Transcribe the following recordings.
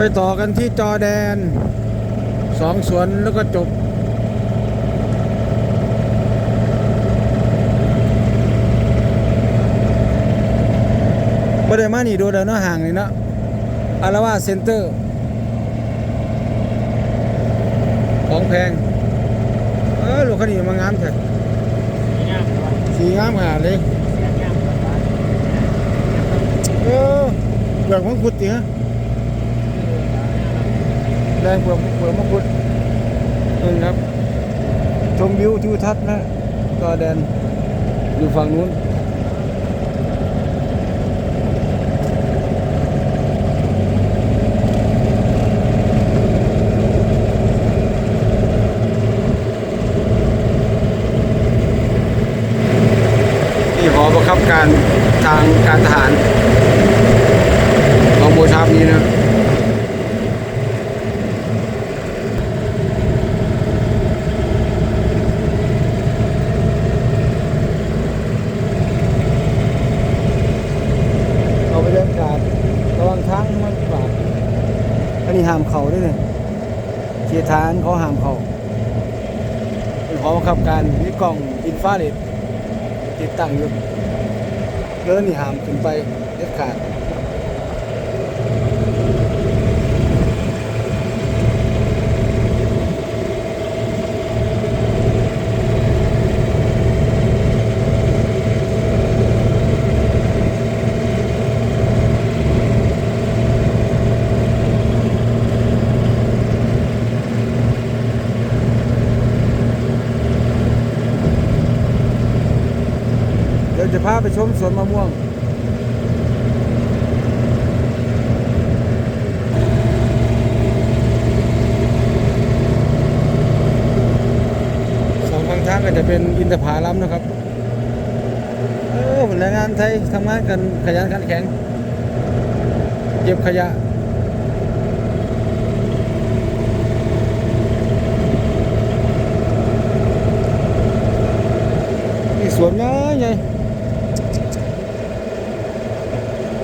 ไปต่อกันที่จอแดนสองสวนแล้วก็จบ บ่ได้มานี่ดูเดินเนาะห่างนี่เนาะอาราวาเซ็นเตอร์ ของแพง เออลูกคันนี้มางามแท้สีงามขนาดเลยเออเปลือกมังคุดติฮะ แดงเปลือกเปลือกมังคุดนี่ครับ ชมวิวทิวทัศน์นะก็แดนอยู่ฝั่งนู้นที่หอประคับการทางการทหารของโบชาบนี้นะเอาไปเดินกาดระวังทางมันบาดอันนี้ห้ามเขาด้วยเนี่ยเขียทานเขาห้ามเขาเป็นหอประคับการมีกล่องอินฟราเรดติดตั้งอยู่เดินนี่หามขึ้นไปเด็ดขาดาไปชมสวนมะม่วง สองทางทางก็จะเป็นอินทผลัมนะครับ เออแรงงานไทยทำงานกันขยันขันแข็ง เก็บขยะ นี่สวนง่ายไง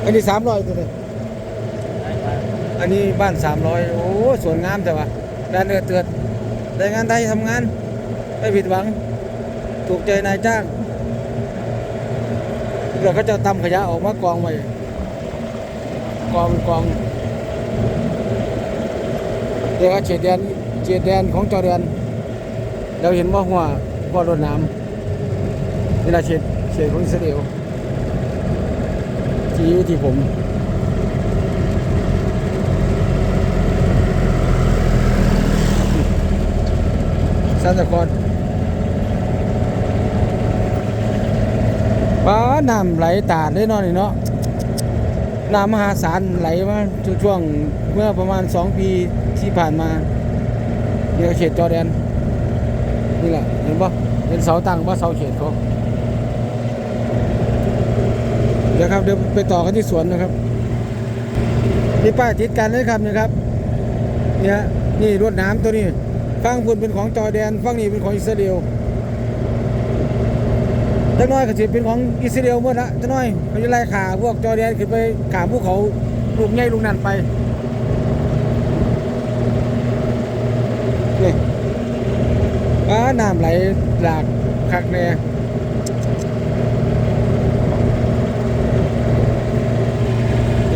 อันนี้สามร้อยตัวนี้อันนี้บ้านสามร้อยโอ้สวนงามแต่ว่าด้านเดือดเตือดแรงงานไทยทำงาน ไม่ผิดหวัง ถูกใจนายจ้างเดี๋ยวเขาจะตำขยะออกมากองไว้กองกองเดี๋ยวก็เฉดแดนเฉดแดนของจอแดนเราเห็นว่าหัวหัวรถน้ำนี่แหละเฉดเฉดของอิสราเอล ที่ที่ผมซานตาคอนป้าน้ำไหลตาดเลยเนาะนี่เนาะน้ำมหาศาลไหลมาช่วงเมื่อประมาณสองปีที่ผ่านมาเดี๋ยวเขตจอร์แดน นี่แหละเห็นปะเป็นเสาตั้งว่าเสาเขตเขา เดี๋ยวครับเดี๋ยวไปต่อกันที่สวนนะครับนี่ป้ายติดกันเลยครับนี่ครับ เนี่ยนี่รวดน้ำตัวนี้ฟังพุ่นเป็นของจอร์แดนฟังนี่เป็นของอิสราเอลจักน้อยก็สิเป็นของอิสราเอลหมดละจักน้อยเขาจะไล่ขาพวกจอร์แดนขึ้นไปขาภูเขาลูกใหญ่ลูกนั่นไปนี่ป้าน้ำไหลหลากคักแน่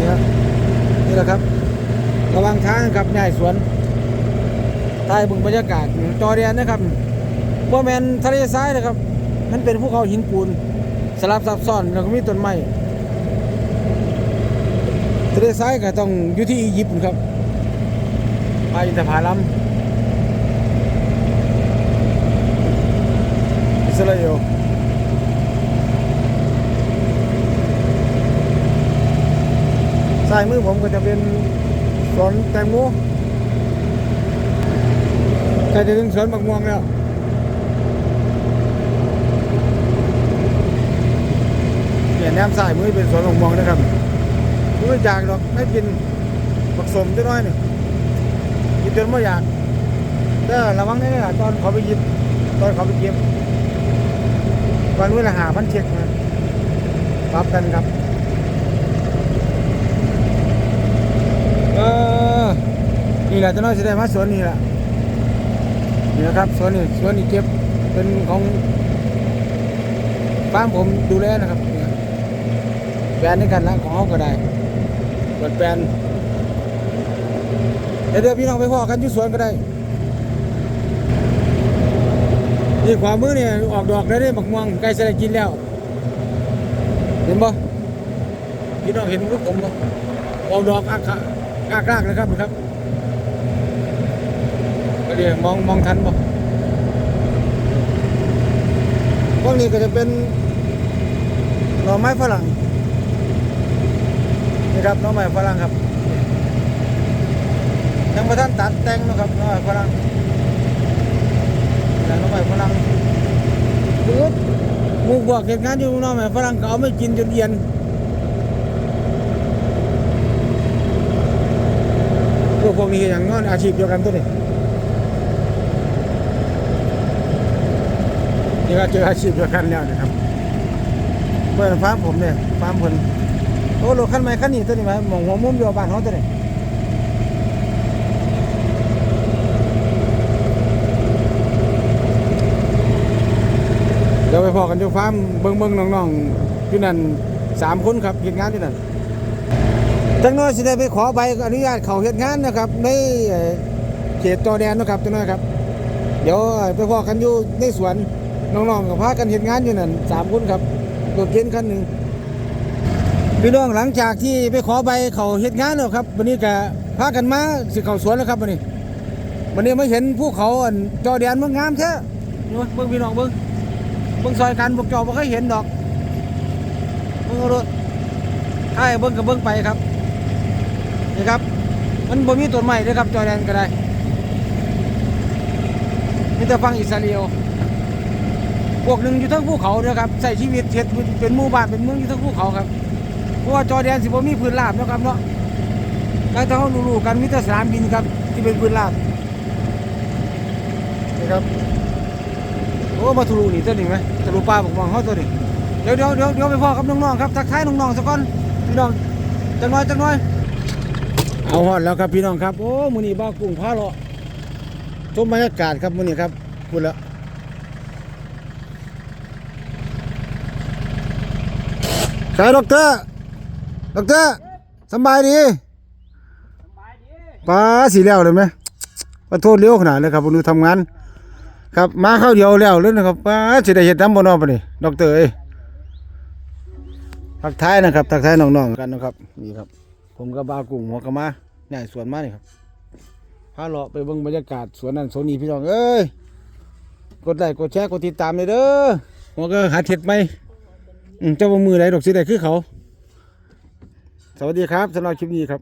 ครับนี่ แหละครับ ระวังทางครับใหญ่สวนใต้บึงบรรยากาศจอเร์แดนนะครับว่าแมนทะเลทรายนะครับ มันเป็นภูเขาหินปูน สลับซับซ้อนแล้วก็มีต้นไม้ทะเลทรายก็ต้องอยู่ที่อียิปต์ครับไปอินทผลัมอิสราเอล ซ้ายมือผมก็จะเป็นสวนแตงโมใกล้จะถึงสวนบักม่วงแล้วเนี่ยนแนมสายมือเป็นสวนบักม่วงนะครับไม่อยากหรอกไม่กินบักสมจะน้อยหนึ่งกินจนไม่อยากแต่ระวังได้เลยล่ะตอนเขาไปยิบตอนเขาไปเก็บวันเวลาหาพันเช็คนะปรับกันครับ เออ นี่แหละจะน้อยจะได้มาสวนนี่แหละนี่นะครับสวนนี่สวนนี่เก็บเป็นของบ้านผมดูแลนะครับแปลนด้วยกันละของเขาก็ได้เปิดแปลนเดี๋ยวพี่น้องไปพ่อกันที่สวนก็ได้นี่ขวามือเนี่ยออกดอกแล้วเนี่ยบักม่วงใกล้จะได้กินแล้ว เห็นบ่พี่น้องเห็นรูปผมบ่ออกดอกอากาอากากนะครับนะครับ เดี๋ยวมองมองทันบ่พวกนี้ก็จะเป็นหน่อไม้ฝรั่งนี่ครับหน่อไม้ฝรั่งครับยังมาท่านตัดแต่งนะครับหน่อไม้ฝรั่งนี่หน่อไม้ฝรั่งปึ๊บมูบวกเหตุงานอยู่หน่อไม้ฝรั่งก็เอาไม่กินจนเอียนพวกพวกนี้อย่างนั้นอาชีพเดียวกันตัวนี้ นี่ก็เจออาชีพเดียวกันแล้วนะครับเพื่อนฟาร์มผมเนี่ยฟาร์มโอ้รถคันใหม่คันนี้ตัวนี้ไหมหมองหัวมุมเดียวบ้านเขาตัวนี้เดี๋ยวไปพอกันอยู่ฟามเบิ่งเบิ่งน้องๆที่นั่นสามคนครับเห็นงานที่นั่นจังน้อยสิได้ไปขอใบอนุญาตเขาเฮ็ดงานนะครับในเอ่อเขตจอแดนนะครับจังน้อยครับ เดี๋ยวไปพอกันอยู่ในสวน น้องๆกับพากันเฮ็ดงานอยู่นั่นสามคนครับรถเก๋งคันหนึ่งพี่น้องหลังจากที่ไปขอใบเขาเฮ็ดงานแล้วครับวันนี้ก็พากันมาสิเขาสวนแล้วครับวันนี้วันนี้ไมาเห็นภูเขาอันจอแดนเมืองงามแท้เบิ่งพี่น้องเบิ่งเบิ่งซอยกันพวกจ้าบ่เคยเห็นดอกเบิ่งรถใช่เบิ่งก็เบิ่งไปครับนี่ครับมันบ่มีต้นไม้ด้วยครับจอแดนก็ได้มีแต่ฟังอิสราเอล พวกหนึ่งอยู่ทั้งภูเขาเด้อครับใส่ชีวิตเฮ็ดเป็นหมู่บ้านเป็นเมืองอยู่ทั้งภูเขาครับเพราะว่าจอแดนสิบ่มีพื้นราบนะครับเนาะการที่เขารู้ๆกันมีแต่สนามบินครับที่เป็นพื้นราบนี่ครับโอ้มาทะลุนี่ตัวนี้ไหมทะลุป่าบอกมองเขาตัวนี้เดี๋ยวเดี๋ยวเดี๋ยวเดี๋ยวไปพ่อกับน้องๆครับทักทายน้องๆสักก่อนพี่น้องจังน้อยจังน้อยเอาฮอดแล้วครับพี่น้องครับโอ้มือนี้บ้ากุ้งพาเลาะชมบรรยากาศครับมือนี้ครับพูดแล้ว ใช่ดอกเตอร์ดอกเตอร์สบายดีป้าสีแล้วเลยไหมขอโทษเร็วขนาดเลยครับผมดูทำงาน ครับมาเข้าเดียวแล้วเลยนะครับป้าสิได้เห็ดน้ำบนนอปะนี่ดอกเตอร์เอ้ทักทายนะครับทักทายน้องๆกันนะครับนี่ครับ ผมกับบากุ้งหัวกะมาใหญ่สวนมานี่ครับพาเลาะไปเบิ่งบรรยากาศสวนนั่นสวนนี้พี่น้องเอ้ยกดไลค์กดแชร์กดติดตามเลยเด้อหัวก็หาเห็ดไหม อืมเจ้าบ่มือไหนดอกสิได้คือเขา สวัสดีครับสำหรับคลิปนี้ครับ